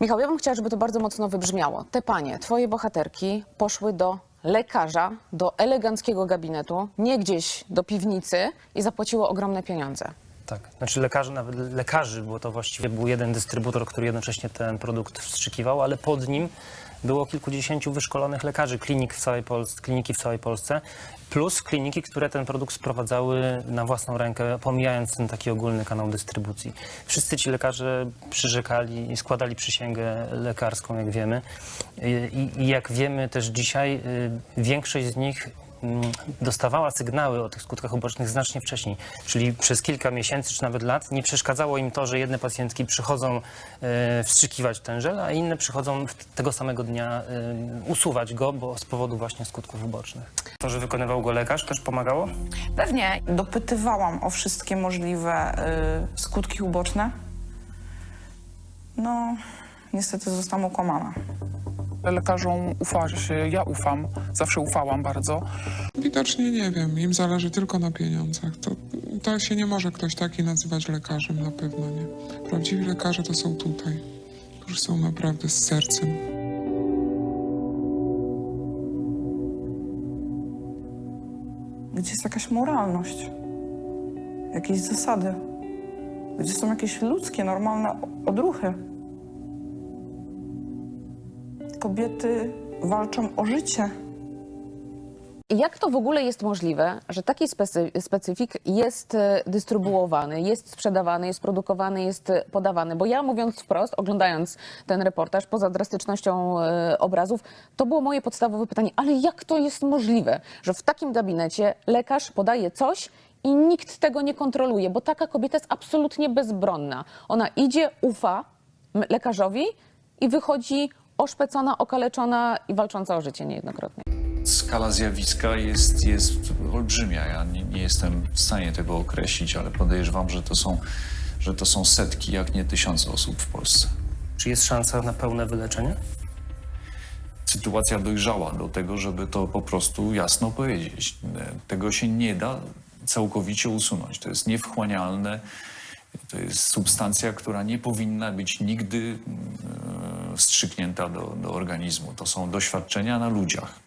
Michał, ja bym chciała, żeby to bardzo mocno wybrzmiało. Te panie, twoje bohaterki poszły do lekarza, do eleganckiego gabinetu, nie gdzieś do piwnicy i zapłaciły ogromne pieniądze. Tak, znaczy lekarzy, nawet lekarzy, bo to właściwie był jeden dystrybutor, który jednocześnie ten produkt wstrzykiwał, ale pod nim było kilkudziesięciu wyszkolonych lekarzy, klinik w całej Polsce, kliniki w całej Polsce, plus kliniki, które ten produkt sprowadzały na własną rękę, pomijając ten taki ogólny kanał dystrybucji. Wszyscy ci lekarze przyrzekali i składali przysięgę lekarską, jak wiemy. I, i jak wiemy też dzisiaj, y, większość z nich dostawała sygnały o tych skutkach ubocznych znacznie wcześniej, czyli przez kilka miesięcy czy nawet lat nie przeszkadzało im to, że jedne pacjentki przychodzą e, wstrzykiwać ten żel, a inne przychodzą tego samego dnia e, usuwać go, bo z powodu właśnie skutków ubocznych. To, że wykonywał go lekarz też pomagało? Pewnie dopytywałam o wszystkie możliwe y, skutki uboczne. No, niestety zostałam okłamana. Lekarzom ufa się, ja ufam, zawsze ufałam bardzo. Widocznie nie wiem, im zależy tylko na pieniądzach. To, to się nie może ktoś taki nazywać lekarzem, na pewno nie. Prawdziwi lekarze to są tutaj, którzy są naprawdę z sercem. Gdzie jest jakaś moralność? Jakieś zasady? Gdzie są jakieś ludzkie, normalne odruchy? Kobiety walczą o życie. Jak to w ogóle jest możliwe, że taki specy, specyfik jest e, dystrybuowany, jest sprzedawany, jest produkowany, jest e, podawany? Bo ja mówiąc wprost, oglądając ten reportaż, poza drastycznością e, obrazów, to było moje podstawowe pytanie, ale jak to jest możliwe, że w takim gabinecie lekarz podaje coś i nikt tego nie kontroluje, bo taka kobieta jest absolutnie bezbronna. Ona idzie, ufa lekarzowi i wychodzi oszpecona, okaleczona i walcząca o życie niejednokrotnie. Skala zjawiska jest, jest olbrzymia. Ja nie, nie jestem w stanie tego określić, ale podejrzewam, że to, są, że to są setki, jak nie tysiące osób w Polsce. Czy jest szansa na pełne wyleczenie? Sytuacja dojrzała do tego, żeby to po prostu jasno powiedzieć. Tego się nie da całkowicie usunąć. To jest niewchłanialne. To jest substancja, która nie powinna być nigdy mm, wstrzyknięta do, do organizmu. To są doświadczenia na ludziach.